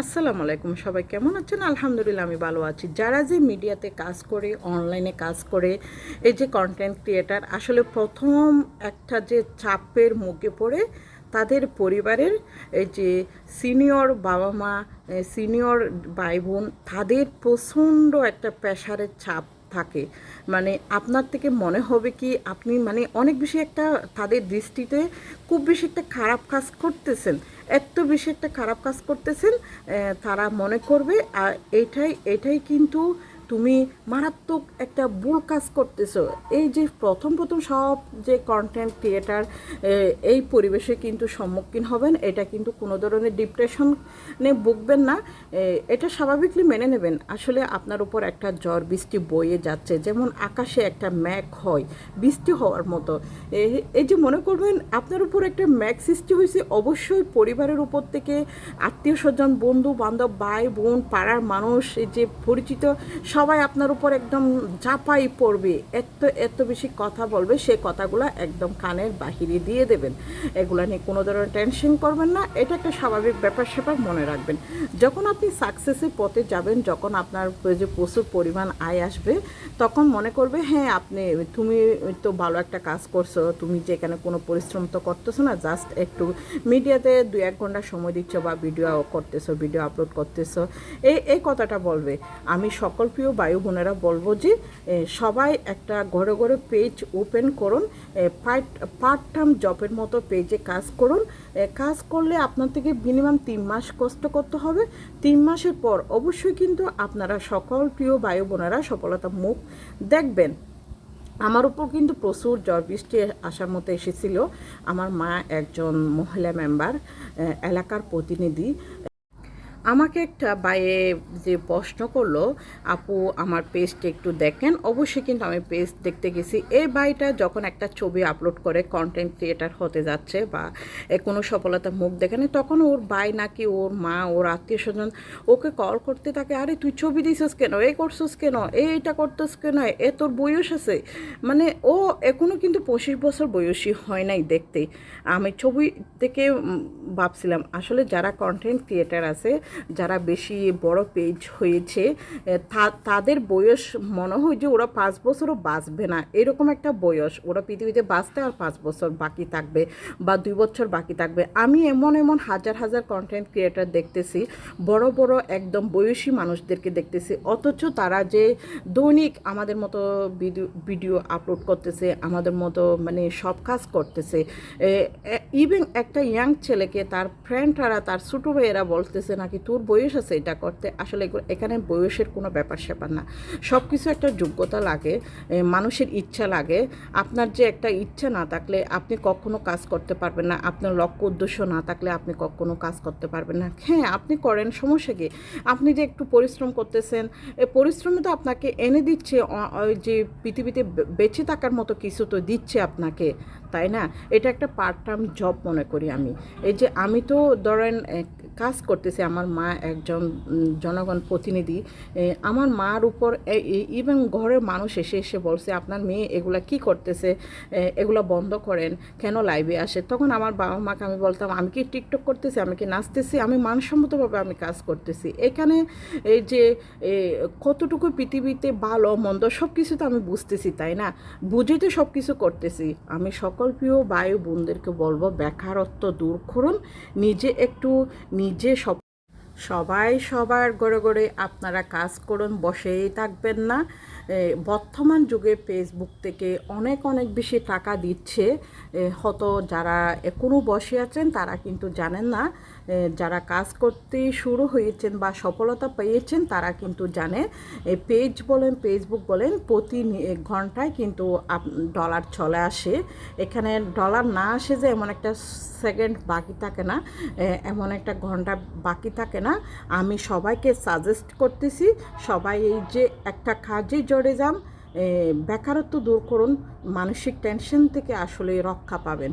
আসসালামু আলাইকুম, সবাই কেমন আছেন? আলহামদুলিল্লাহ আমি ভালো আছি। যারা যে মিডিয়াতে কাজ করে, অনলাইনে কাজ করে, এই যে কন্টেন্ট ক্রিয়েটার আসলে প্রথম একটা যে চাপের মুখে পড়ে তাদের পরিবারের এই যে সিনিয়র বাবা মা সিনিয়র ভাই বোন, তাদের প্রচণ্ড একটা প্রেশারের চাপ থাকে। মানে আপনার থেকে মনে হবে কি আপনি মানে অনেক বেশি একটা তাদের দৃষ্টিতে খুব বেশি একটা খারাপ কাজ করতেছেন। এত বেশি একটা খারাপ কাজ করতেছেন তারা মনে করবে, আর এটাই এটাই কিন্তু তুমি মারাত্মক একটা ভুল কাজ করতেছো। এই যে প্রথম প্রথম সব যে কন্টেন্ট ক্রিয়েটার এই পরিবেশে কিন্তু সম্মুখীন হবেন, এটা কিন্তু কোনো ধরনের ডিপ্রেশনে ভুগবেন না। এটা স্বাভাবিকলি মেনে নেবেন। আসলে আপনার উপর একটা ঝড় বৃষ্টি বয়ে যাচ্ছে, যেমন আকাশে একটা ম্যাঘ হয়, বৃষ্টি হওয়ার মতো। এই যে মনে করবেন, আপনার উপর একটা ম্যাক সৃষ্টি হয়েছে, অবশ্যই পরিবারের উপর থেকে আত্মীয় স্বজন বন্ধু বান্ধব ভাই বোন পাড়ার মানুষ, এই যে পরিচিত সবাই আপনার উপর একদম চাপাই পড়বে, এত এত বেশি কথা বলবে, সে কথাগুলো একদম কানের বাহিরে দিয়ে দেবেন। এগুলা নিয়ে কোনো ধরনের টেনশন করবেন না, এটা একটা স্বাভাবিক ব্যাপার স্যাপার মনে রাখবেন। যখন আপনি সাকসেসের পথে যাবেন, যখন আপনার যে প্রচুর পরিমাণ আয় আসবে, তখন মনে করবে হ্যাঁ আপনি, তুমি তো ভালো একটা কাজ করছ, তুমি যেখানে কোনো পরিশ্রম তো করতেছো না জাস্ট একটু মিডিয়াতে দু এক ঘণ্টা সময় দিচ্ছ বা ভিডিও করতেছো ভিডিও আপলোড করতেছো। এই এই কথাটা বলবে, আমি সকল প্রিয় বায়ু বোনেরা বলব যে সবাই একটা ঘরে ঘরে পেজ ওপেন করুন পার্ট পার্ট টাইম জবের মতো পেজে কাজ করুন। কাজ করলে আপনার থেকে মিনিমাম তিন মাস কষ্ট করতে হবে। তিন মাসের পর অবশ্যই কিন্তু আপনারা সকল প্রিয় বায়ু বোনেরা সফলতা মুখ দেখবেন। আমার উপর কিন্তু প্রচুর জ্বর বৃষ্টি আসার মতো এসেছিল। আমার মা একজন মহিলা মেম্বার এলাকার প্রতিনিধি। আমাকে একটা বাইয়ে যে প্রশ্ন করল, আপু, আমার পেজটা একটু দেখেন। অবশ্যই কিন্তু আমি পেজ দেখতে গেছি। এই বাইটা যখন একটা ছবি আপলোড করে কন্টেন্ট ক্রিয়েটার হতে যাচ্ছে বা কোনো সফলতা মুখ দেখেনি, তখন ওর বাই নাকি ওর মা, ওর আত্মীয় স্বজন ওকে কল করতে থাকে, আরে, তুই ছবি দিছিস কেন? এই করছিস কেন? এই এটা করতেস কেন? এ তোর বয়স আছে। মানে ও এখনও কিন্তু পঁচিশ বছর বয়সী হয় নাই দেখতে। আমি ছবি থেকে ভাবছিলাম, আসলে যারা কন্টেন্ট ক্রিয়েটার আছে যারা বেশি বড় পেজ হয়েছে তাদের বয়স মনে হয় যে ওরা পাঁচ বছরও বাঁচবে না। এরকম একটা বয়স, ওরা পৃথিবীতে বাঁচতে আর পাঁচ বছর বাকি থাকবে বা দুই বছর বাকি থাকবে। আমি এমন এমন হাজার হাজার কন্টেন্ট ক্রিয়েটার দেখতেছি, বড় বড় একদম বয়সী মানুষদেরকে দেখতেছি, অথচ তারা যে দৈনিক আমাদের মতো ভিডিও ভিডিও আপলোড করতেছে, আমাদের মতো মানে সব কাজ করতেছে। ইভেন একটা ইয়াং ছেলেকে তার ফ্রেন্ডরা তার ছোটো ভাইয়েরা বলতেছে নাকি তোর বয়স আছে এটা করতে, আসলে এখানে বয়সের কোনো ব্যাপার স্যাপার না। সব কিছু একটা যোগ্যতা লাগে মানুষের ইচ্ছা লাগে। আপনার যে একটা ইচ্ছা না থাকলে আপনি কখনো কাজ করতে পারবেন না। আপনার লক্ষ্য উদ্দেশ্য না থাকলে আপনি কখনো কাজ করতে পারবেন না। হ্যাঁ আপনি করেন, সমস্যা কি? আপনি যে একটু পরিশ্রম করতেছেন পরিশ্রমে তো আপনাকে এনে দিচ্ছে যে পৃথিবীতে বেঁচে থাকার মতো কিছু তো দিচ্ছে আপনাকে, তাই না? এটা একটা পার্ট টাইম জব মনে করি আমি। এই যে আমি তো ধরেন কাজ করতেছে আমার মা একজন জনগণ প্রতিনিধি আমার মার উপর ইভেন ঘরের মানুষ এসে এসে বলছে, আপনার মেয়ে এগুলা কি করতেছে? এগুলা বন্ধ করেন, কেন লাইভে আসে? তখন আমার বাবা মাকে আমি বলতাম, আমি কি টিকটক করতেছি? আমি কি নাচতেছি? আমি মানসম্মতভাবে আমি কাজ করতেছি। এখানে এই যে কতটুকু পৃথিবীতে ভালো, মন্দ সব কিছু তো আমি বুঝতেছি, তাই না? বুঝে তো সব কিছু করতেছি। আমি সকল প্রিয় বায়ু বোনদেরকে বলব, বেকারত্ব দূর করুন, নিজে একটু নিজে সব সবাই সবার গড়ে গড়ে আপনারা কাজ করুন বসেই থাকবেন না। বর্তমান যুগে ফেসবুক থেকে অনেক অনেক বেশি টাকা দিচ্ছে। হয়তো যারা এখনও বসে আছেন, তারা কিন্তু জানেন না। যারা কাজ করতে শুরু হয়েছেন বা সফলতা পেয়েছেন, তারা কিন্তু জানে। পেজ বলেন ফেসবুক বলেন, প্রতি ঘন্টায় কিন্তু ডলার চলে আসে। এখানে ডলার না আসে যে এমন একটা সেকেন্ড বাকি থাকে না। এমন একটা ঘণ্টা বাকি থাকে না। আমি সবাইকে সাজেস্ট করতেছি, সবাই এই যে একটা কাজে জড়ে ব্যাকারত্ব বেকারত্ব দূর করুন মানসিক টেনশন থেকে আসলে রক্ষা পাবেন।